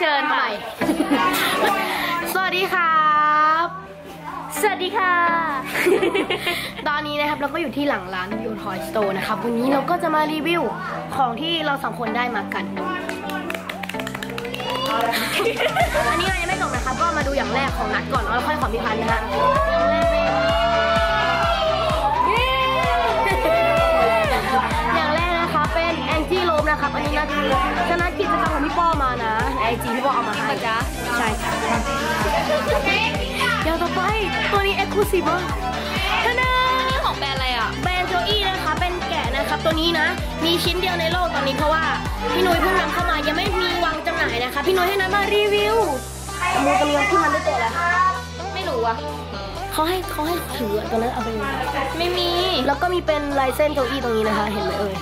เชิญใหม่ สวัสดีครับ สวัสดีค่ะ ตอนนี้นะครับเราก็อยู่ที่หลังร้านยูทอยสโตร์นะครับ วันนี้เราก็จะมารีวิวของที่เราสองคนได้มากัน อันนี้เรายังไม่จบนะครับ ก็มาดูอย่างแรกของนัดก่อนแล้วค่อยของพี่พันธ์นะฮะ นะครับ อันนี้นัดชนะกิจกรรมของพี่ป้อมานะไอจีพี่ป้อเอามาให้จ๊ะใช่ค่ะอย่างต่อไปตัวนี้เอ็กซ์คลูซีฟมากท่านานี่ของแบรนด์อะไรอะ แบรนด์โจอี้นะคะ เป็นแกะนะครับ ตัวนี้นะ มีชิ้นเดียวในโลกตอนนี้เพราะว่าพี่นุ้ยเพิ่งนำเข้ามา ยังไม่มีวางจำหน่ายนะคะ พี่นุ้ยให้นัดมารีวิวมูกำลังที่มันได้ตัวแล้วไม่รู้อะเขาให้เขาให้ถือตอนนั้นเอาไปเลยไม่มี แล้วก็มีเป็นลายเส้นโจอี้ตรงนี้นะคะ เห็นไหมเอ่ย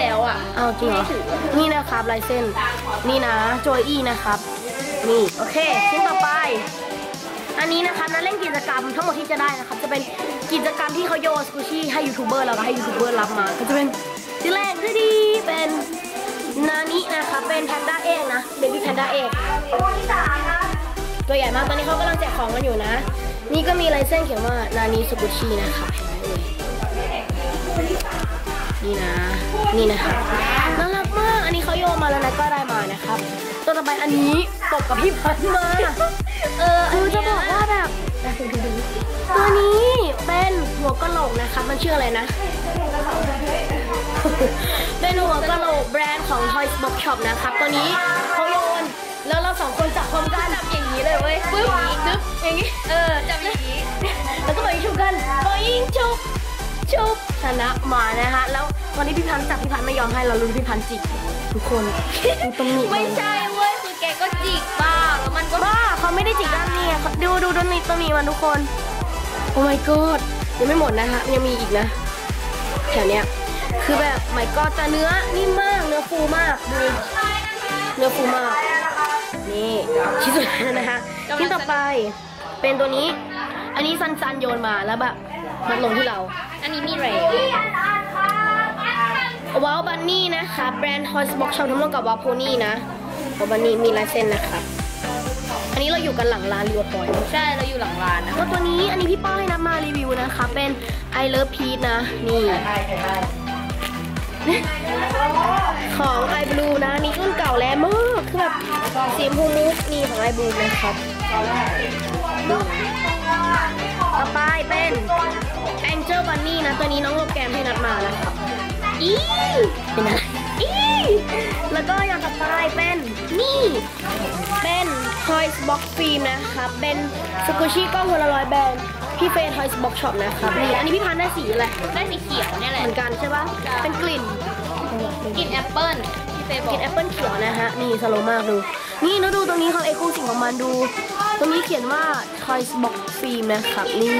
แล้วอะเอาจริงเหรอ นี่นะครับลายเส้น นี่นะโจอี้นะครับ นี่โอเคชิ้นต่อไป อันนี้นะคะนัดเล่นกิจกรรมทั้งหมดที่จะได้นะครับ จะเป็นกิจกรรมที่เขาโยนสกูชี่ให้ยูทูบเบอร์แล้วก็ให้ยูทูบเบอร์รับมา ก็จะเป็นที่แรกที่ดีเป็นนานินะคะเป็นแพนด้าเอกนะเบบี้แพนด้าเอกตัวใหญ่มากตอนนี้เขากำลังแจกของกันอยู่นะ นี่ก็มีลายเส้นเขียนว่านานิสกูชี่นะคะเห็นไหมเอ่ยนี่นะ นี่นะครับน่ารักมาก อันนี้เขาโยนมาแล้วนะก็ได้มานะครับ ตัวต่อไปอันนี้ตกกับพี่พันธุ์มาเออคือจะบอกว่าแบบตัวนี้เป็นหัวกะโหลกนะครับมันชื่ออะไรนะเป็นหัวกะโหลกแบรนด์ของ Toys Box Shop นะครับ ตัวนี้เขาโยนแล้วเราสองคนจับพร้อมกันจับอย่างนี้เลยเว้ยปึ๊บจึ๊บอย่างนี้เออจับอย่างนี้แล้วก็ไปชุบกันไปยิงชุบ ชุบชนะมานะฮะ แล้วตอนนี้พี่พันธุ์จับพี่พันธุ์ไม่ยอมให้เราลุ้นพี่พันธุ์จิกทุกคนดูตรงนี้ไม่ใช่เว้ยคือแกก็จิกบ้าแล้วมันก็บ้าเขาไม่ได้จิกด้านนี้อะดูดูตรงนี้ตรงนี้มันทุกคน โอ้ my god ยังไม่หมดนะฮะยังมีอีกนะแถวเนี้ยคือแบบ my god แต่เนื้อนิ่มมากเนื้อฟูมากดูเนื้อฟูมากนี่ชิ้นสุดท้ายนะฮะชิ้นต่อไปเป็นตัวนี้ อันนี้ซันซันโยนมาแล้วแบบ มันลงที่เรา อันนี้มีแรงว้าวบันนี่นะคะแบรนด์ Toys Box Shop ทำร่วมกับว้าวโพนี่นะว้าวบันนี่มีลายเส้นนะคะอันนี้เราอยู่กันหลังร้านรีวอร์พอยใช่เราอยู่หลังร้านนะก็ตัวนี้อันนี้พี่ป้อให้นับมารีวิวนะคะ เป็น I Love Peach นะ นี่ของ i Blue นะอันนี่รุ่นเก่าแล้วมากคือแบบสีชมพูมุกนี่ของ i Blue นะครับดูต่อไปเป็น Angel Bunny นะ ตัวนี้น้องโลแกรมให้นัดมานะครับอีเป็นอะไรอีแล้วก็อย่างต่อไปเป็นนี่ เป็น Toys Box Film นะครับเป็นสกูชี่กล้องพลารอยด์แบรนด์พี่เฟย์ Toys Box Shop นะครับนี่อันนี้พี่พันธุ์ได้สีอะไรได้สีเขียวเนี่ยแหเหละมือนกันใช่ปะเป็นกลิ่นกลินแอปเปิ้ลพี่เฟย์บอกกลิ่นแอปเปิลเขียวนะฮะนี่สโลว์มากดู นี่แล้วดูตรงนี้เขาเอ็กซ์คลูซีฟของมันดู ตรงนี้เขียนว่า Toys Box Film นะครับนี่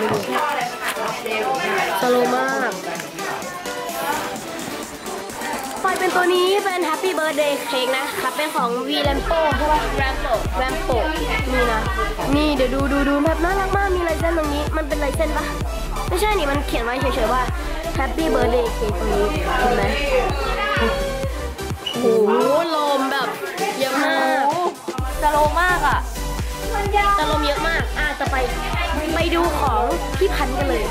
ดูดู สโลว์มากไปเป็นตัวนี้เป็น Happy Birthday Cake นะครับเป็นของ V Lampo ใช่ปะแรมโบแรมโปนี่นะนี่เดี๋ยวดูดูดูแบบน่ารักมากมีลายเส้นตรงนี้ มันเป็นลายเส้นปะไม่ใช่นี่มันเขียนไว้เฉยๆว่า Happy Birthday Cake ตรงนี้เห็นไหมโอ้โหลมแบบเยอะมากจะโลมากอะแต่ลมเยอะมากอะจะไปไป ดูของพี่พันธ์กันเลย